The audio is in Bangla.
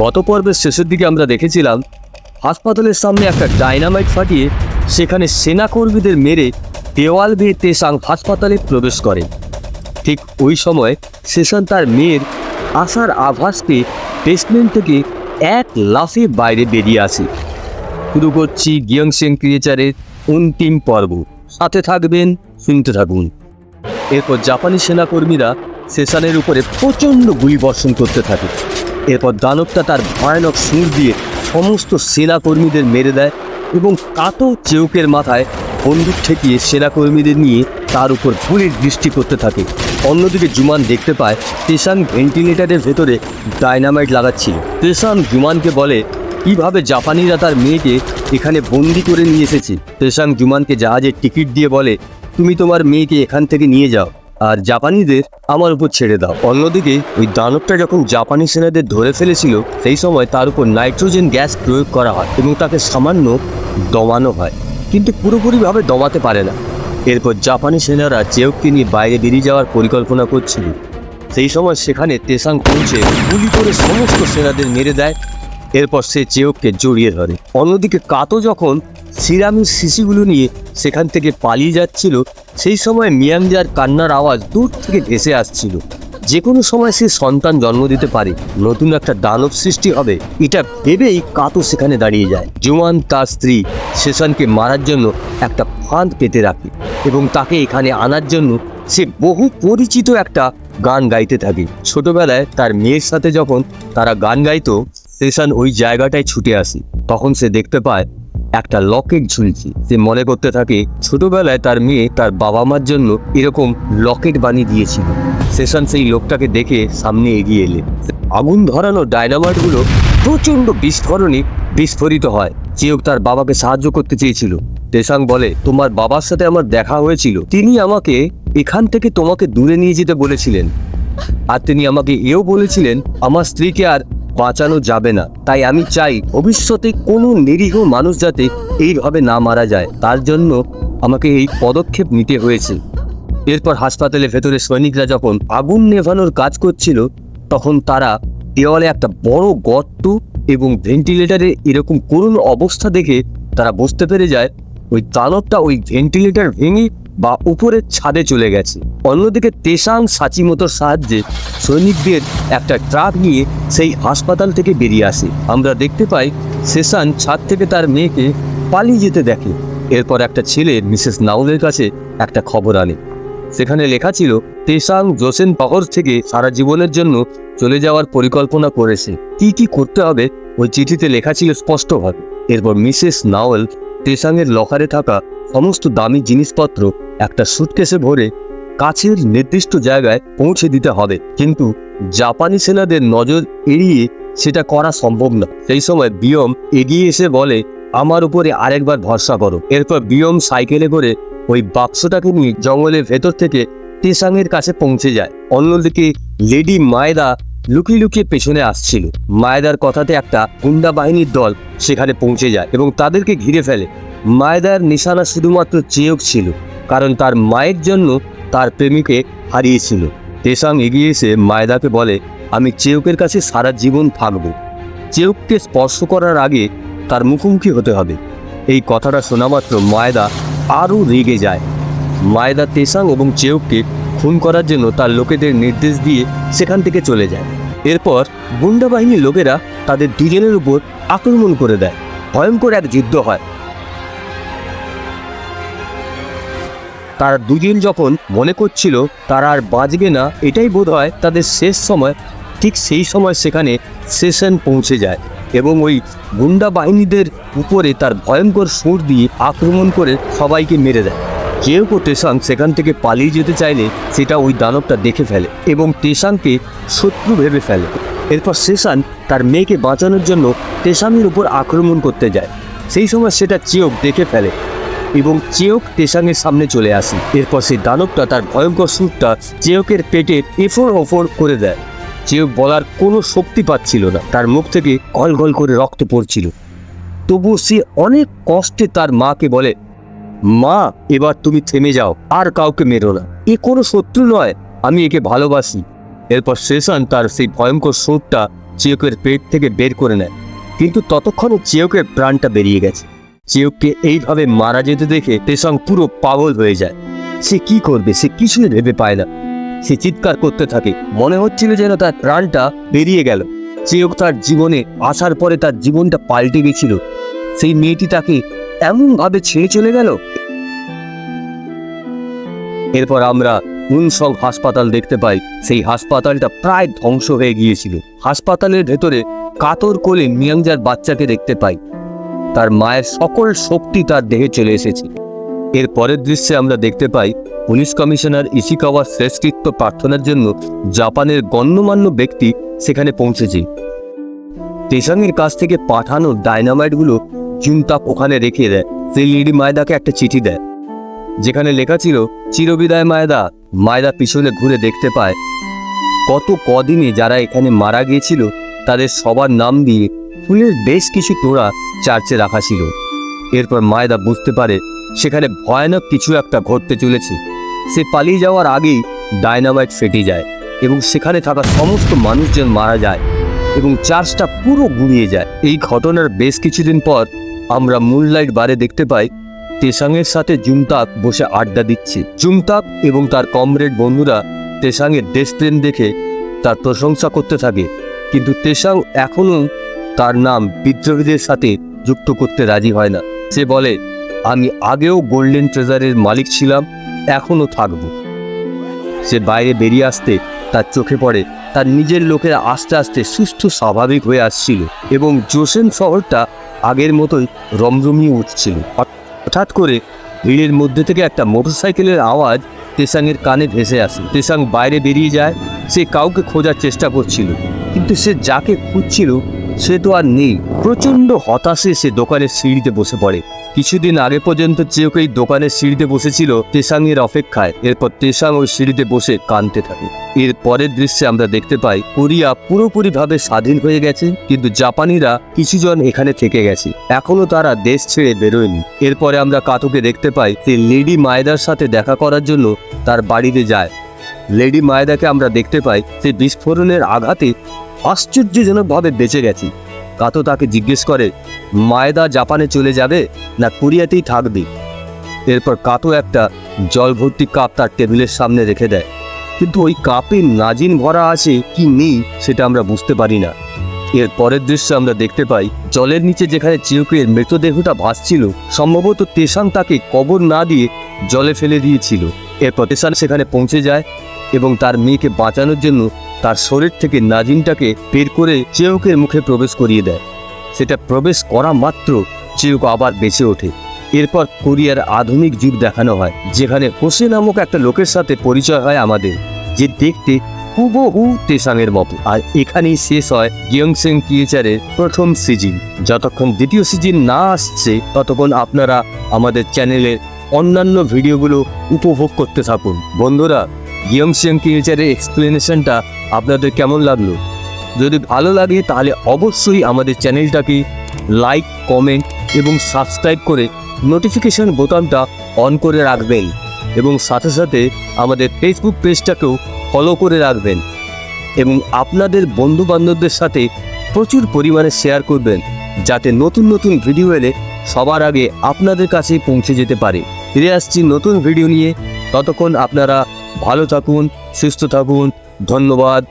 গত পর্বের শেষের দিকে আমরা দেখেছিলাম, হাসপাতালের সামনে একটা ডাইনামাইট ফাটিয়ে সেখানে সেনাকর্মীদের মেরে দেওয়াল বেয়ে তেসাং হাসপাতালে প্রবেশ করে। ঠিক ওই সময় সেশন তার মেয়ের আসার আভাস পেয়ে বেসমেন্ট থেকে এক লাফে বাইরে বেরিয়ে আসে। শুরু করছি গিয়ংসেং ক্রিয়েচারের অন্তিম পর্ব। সাথে থাকবেন, শুনতে থাকুন। এরপর জাপানি সেনাকর্মীরা সেশানের উপরে প্রচণ্ড গুলি বর্ষণ করতে থাকে। এরপর দানবটা তার ভয়ানক সুর দিয়ে সমস্ত সেনাকর্মীদের মেরে দেয় এবং কাতো চেউকের মাথায় বন্দুক ঠেকিয়ে সেনাকর্মীদের নিয়ে তার উপর গুলির দৃষ্টি করতে থাকে। অন্যদিকে জুমান দেখতে পায় তেসাং ভেন্টিলেটারের ভেতরে ডায়নামাইট লাগাচ্ছিল। তেসাং জুমানকে বলে, কীভাবে জাপানিরা তার মেয়েকে এখানে বন্দি করে নিয়ে এসেছে? তেসাং জুমানকে জাহাজের টিকিট দিয়ে বলে তুমি তোমার মেয়েকে এখান থেকে নিয়ে যাও, আর জাপানিদের আমার উপর ছেড়ে দাও। অন্যদিকে, ওই দানবটা যখন জাপানি সেনাদের ধরে ফেলেছিল, সেই সময় তার উপর নাইট্রোজেন গ্যাস প্রয়োগ করা হয় এবং তাকে সামান্য দমানো হয়। কিন্তু পুরোপুরিভাবে দমাতে পারে না। এরপর জাপানি সেনারা চেউককে নিয়ে বাইরে বেরিয়ে যাওয়ার পরিকল্পনা করছিল। সেই সময় সেখানে তেসাং পৌঁছে গুলি করে সমস্ত সেনাদের মেরে দেয়। এরপর সে চেউককে জড়িয়ে ধরে। অন্যদিকে কাতো যখন সিরামির শিশিগুলো নিয়ে সেখান থেকে পালিয়ে যাচ্ছিল। সেই সময় মিয়াংজার কান্নার আওয়াজ দূর থেকে ভেসে আসছিল। যে কোনো সময় সে সন্তান জন্ম দিতে পারে। নতুন একটা দানব সৃষ্টি হবে। এটা ভেবেই কাতো সেখানে দাঁড়িয়ে যায়। জুমান তার স্ত্রী শেষানকে মারার জন্য একটা ফাঁদ পেতে রাখে এবং তাকে এখানে আনার জন্য সে বহু পরিচিত একটা গান গাইতে থাকে। ছোটবেলায় তার মেয়ের সাথে যখন তারা গান গাইতো সেশন ওই জায়গাটায় ছুটে আসে। তখন সে দেখতে পায় একটা লকেট ঝুলছে। সে মনে করতে থাকে, ছোটবেলায় তার মেয়ে তার বাবা মার জন্য এরকম লকেট বানিয়ে দিয়েছিল। সেশন সেই লোকটাকে দেখে সামনে এগিয়ে এলে। আগুন ধরানো ডায়নামাইটগুলো প্রচণ্ড বিস্ফোরণে বিস্ফোরিত হয়। চেয়ক তার বাবাকে সাহায্য করতে চেয়েছিল। তেসাং বলে, তোমার বাবার সাথে আমার দেখা হয়েছিল। তিনি আমাকে এখান থেকে তোমাকে দূরে নিয়ে যেতে বলেছিলেন। আর তিনি আমাকে এও বলেছিলেন, আমার স্ত্রীকে আর বাঁচানো যাবে না। তাই আমি চাই ভবিষ্যতে কোনো নিরীহ মানুষ যাতে এইভাবে না মারা যায়। তার জন্য আমাকে এই পদক্ষেপ নিতে হয়েছে। এরপর হাসপাতালের ভেতরে সৈনিকরা যখন আগুন নেভানোর কাজ করছিল, তখন তারা দেওয়ালে একটা বড় গর্ত এবং ভেন্টিলেটারে এরকম করুণ অবস্থা দেখে তারা বুঝতে পেরে যায়, ওই দানবটা ওই ভেন্টিলেটর ভেঙে বা উপরের ছাদে চলে গেছে। অন্যদিকে তেসাং সাচিমতোর সাহায্যে সৈনিকদের একটা ট্রাক নিয়ে সেই হাসপাতাল থেকে বেরিয়ে আসে। আমরা দেখতে পাই সেশান ছাদ থেকে তার মেয়েকে পালিয়ে যেতে দেখে। এরপর একটা ছেলে, মিসেস নাউলের কাছে একটা খবর আনে। সেখানে লেখা ছিল, তেসাং জোসেন পাহর থেকে সারা জীবনের জন্য চলে যাওয়ার পরিকল্পনা করেছে। কি কি করতে হবে, ওই চিঠিতে লেখা ছিল স্পষ্টভাবে। এরপর মিসেস নাওয়েল তেসাংয়ের লকারে থাকা সমস্ত দামি জিনিসপত্র একটা সুটকেসে ভরে কাছের নির্দিষ্ট জায়গায় পৌঁছে দিতে হবে। কিন্তু জাপানি সেনাদের নজর এড়িয়ে সেটা করা সম্ভব না। সেই সময় বিয়ম এগিয়ে এসে বলে, আমার উপরে আরেকবার ভরসা করো। এরপর বিয়ম সাইকেলে করে ওই বাক্সটাকে নিয়ে জঙ্গলের ভেতর থেকে তেসাংয়ের কাছে পৌঁছে যায়। অন্যদিকে লেডি মায়দা লুকিয়ে লুকিয়ে পেছনে আসছিল। মায়দার কথাতে একটা গুন্ডা বাহিনীর দল সেখানে পৌঁছে যায় এবং তাদেরকে ঘিরে ফেলে। মায়দার নিশানা শুধুমাত্র চেয়ক ছিল। কারণ তার মায়ের জন্য তার প্রেমিকে হারিয়েছিল। তেসাং এগিয়ে এসে মায়দাকে বলে, আমি চেউকের কাছে সারা জীবন থাকব। চেউককে স্পর্শ করার আগে তার মুখোমুখি হতে হবে। এই কথাটা শোনা মাত্র মায়দা আরও রেগে যায়। মায়দা তেসাং এবং চেউককে খুন করার জন্য তার লোকেদের নির্দেশ দিয়ে সেখান থেকে চলে যায়। এরপর গুন্ডা বাহিনীর লোকেরা তাদের দুজনের উপর আক্রমণ করে দেয়। ভয়ঙ্কর এক যুদ্ধ হয়। তারা দুদিন যখন মনে করছিল তারা আর বাঁচবে না, এটাই বোধ হয় তাদের শেষ সময়। ঠিক সেই সময় সেখানে সেশন পৌঁছে যায় এবং ওই গুন্ডা বাহিনীদের উপরে তার ভয়ঙ্কর সুর দিয়ে আক্রমণ করে সবাইকে মেরে দেয়। কেউ কেউ তেসাং সেখান থেকে পালিয়ে যেতে চাইলে সেটা ওই দানবটা দেখে ফেলে এবং তেসাংকে শত্রু ভেবে ফেলে। এরপর সেশান তার মেয়েকে বাঁচানোর জন্য তেসাংয়ের উপর আক্রমণ করতে যায়। সেই সময় সেটা চিয়ক দেখে ফেলে এবং চেয়ক তেসাংয়ের সামনে চলে আসে। এরপর সেই দানবটা তার ভয়ঙ্কর সুরটা চেয়কের পেটে এফোর ওফোর করে দেয়। চেয়ক বলার কোনো শক্তি পাচ্ছিল না। তার মুখ থেকে গল গল করে রক্ত পড়ছিল। তবু সে অনেক কষ্টে তার মাকে বলে, মা, এবার তুমি থেমে যাও, আর কাউকে মেরো না। এ কোনো শত্রু নয়, আমি একে ভালোবাসি। এরপর শেষান তার সেই ভয়ঙ্কর সুরটা চিয়কের পেট থেকে বের করে নেয়। কিন্তু ততক্ষণে চিয়কের প্রাণটা বেরিয়ে গেছে। চিয়ককে এইভাবে মারা যেতে দেখে তেসং পুরো পাগল হয়ে যায়। সে কি করবে? সে কিছুই ভেবে পায় না। সে চিৎকার করতে থাকে। মনে হচ্ছিল যেন তার প্রাণটা বেরিয়ে গেল। চিয়ক তার জীবনে আসার পরে তার জীবনটা পাল্টে গেছিল। সেই মেয়েটি তাকে এমনভাবে ছেড়ে চলে গেল। এরপর আমরা উনসং হাসপাতাল দেখতে পাই। সেই হাসপাতালটা প্রায় ধ্বংস হয়ে গিয়েছিল। হাসপাতালের ভেতরে কাতর কোলে মিয়াংজার বাচ্চাকে দেখতে পাই। তার মায়ের সকল শক্তি তার দেহে চলে এসেছে। এর পরের দৃশ্যে আমরা দেখতে পাই পুলিশ কমিশনার ইশিকাওয়ার শ্রেষ্ঠত্ব প্রার্থনার জন্য জাপানের গণ্যমান্য ব্যক্তি সেখানে পৌঁছেছে। তেসাংয়ের কাছ থেকে পাঠানো ডাইনামাইটগুলো জুনতাপ ওখানে রেখে দেয়। সেই লিডি মায়দাকে একটা চিঠি দেয়। যেখানে লেখা ছিল, চিরবিদায় মায়দা মায়দা পিছনে ঘুরে দেখতে পায়। কত কদিনে যারা এখানে মারা গিয়েছিল, তাদের সবার নাম দিয়ে ফুলের বেশ কিছু তোড়া চার্চে রাখা ছিল। এরপর মায়দা বুঝতে পারে সেখানে ভয়ানক কিছু একটা ঘটতে চলেছে। সে পালিয়ে যাওয়ার আগেই ডায়নামাইট ফেটে যায় এবং সেখানে থাকা সমস্ত মানুষজন মারা যায় এবং চার্চটা পুরো গুড়িয়ে যায়। এই ঘটনার বেশ কিছুদিন পর আমরা মুনলাইট বারে দেখতে পাই তেসাংয়ের সাথে জুমতাক বসে আড্ডা দিচ্ছে। জুমতাক এবং তার কমরেড বন্ধুরা তেসাংয়ের দেশপ্রেম দেখে তার প্রশংসা করতে থাকে। কিন্তু তেসাং এখনও তার নাম বিদ্রোহীদের সাথে যুক্ত করতে রাজি হয় না। সে বলে, আমি আগেও গোল্ডেন ট্রেজারের মালিক ছিলাম, এখনও থাকব। সে বাইরে বেরিয়ে আসতে তার চোখে পড়ে, তার নিজের লোকেরা আস্তে আস্তে সুস্থ, স্বাভাবিক হয়ে আসছিল এবং জোসেন শহরটা আগের মতোই রমরমিয়ে উঠছিল। হঠাৎ করে ভিড়ের মধ্যে থেকে একটা মোটরসাইকেলের আওয়াজ তেসাংয়ের কানে ভেসে আসে। তেসাং বাইরে বেরিয়ে যায়, সে কাউকে খোঁজার চেষ্টা করছিল, কিন্তু সে যাকে খুঁজছিল সে তো আর নেই। প্রচণ্ড হতাশে সে দোকানের সিঁড়িতে বসে পড়ে। কিছুদিন আগে পর্যন্ত চেয়েও এই দোকানের সিঁড়িতে বসেছিল, তেসাং এর অপেক্ষায়। এরপর তেসাং ওই সিঁড়িতে বসে কাঁদতে থাকে। এর পরের দৃশ্যে আমরা দেখতে পাই, কোরিয়া পুরোপুরিভাবে স্বাধীন হয়ে গেছে, কিন্তু জাপানিরা কিছুজন এখানে থেকে গেছে। এখনও তারা দেশ ছেড়ে বেরোয়নি। এরপরে আমরা কাতুকে দেখতে পাই, যে লেডি মায়দার সাথে দেখা করার জন্য তার বাড়িতে যায়। লেডি মায়দাকে আমরা দেখতে পাই, যে বিস্ফোরণের আঘাতে আশ্চর্যজনকভাবে বেঁচে গেছি। কাতো তাকে জিজ্ঞেস করে, মায়দা জাপানে চলে যাবে না কোরিয়াতেই থাকবে? এরপর কাতো একটা জল ভর্তি কাপ তার টেবিলের সামনে রেখে দেয়। কিন্তু ওই কাপে নাজিন ভরা আছে কি নেই সেটা আমরা বুঝতে পারি না। এর পরের দৃশ্য আমরা দেখতে পাই, জলের নিচে যেখানে চিউকের মৃতদেহটা ভাসছিল, সম্ভবত তেসাং তাকে কবর না দিয়ে জলে ফেলে দিয়েছিল। এরপর তেসান সেখানে পৌঁছে যায় এবং তার মেয়েকে বাঁচানোর জন্য তার শরীর থেকে নাজিনটাকে বের করে চেউকের মুখে প্রবেশ করিয়ে দেয়। সেটা প্রবেশ করা মাত্র চেউক আবার বেঁচে ওঠে। এরপর কোরিয়ার আধুনিক যুগ দেখানো হয়, যেখানে হোসে নামক একটা লোকের সাথে পরিচয় হয় আমাদের, যে দেখতে হুবহু তেসাংয়ের মতো। আর এখানেই শেষ হয় গিয়ংসেং কিয়েচারের প্রথম সিজন। যতক্ষণ দ্বিতীয় সিজন না আসছে, ততক্ষণ আপনারা আমাদের চ্যানেলের অন্যান্য ভিডিওগুলো উপভোগ করতে থাকুন। বন্ধুরা গিয়ংসেং কিয়েচারের এক্সপ্লেনেশনটা আপনাদের কেমন লাগল? যদি ভালো লাগে, তাহলে অবশ্যই আমাদের চ্যানেলটাকে লাইক, কমেন্ট এবং সাবস্ক্রাইব করে নোটিফিকেশন বোতামটা অন করে রাখবেন এবং সাথে সাথে আমাদের ফেসবুক পেজটাকেও ফলো করে রাখবেন এবং আপনাদের বন্ধু বান্ধবদের সাথে প্রচুর পরিমাণে শেয়ার করবেন, যাতে নতুন নতুন ভিডিও এলে সবার আগে আপনাদের কাছে পৌঁছে যেতে পারে। ফিরে আসছি নতুন ভিডিও নিয়ে। ততক্ষণ আপনারা ভালো থাকুন সুস্থ থাকুন। ধন্যবাদ।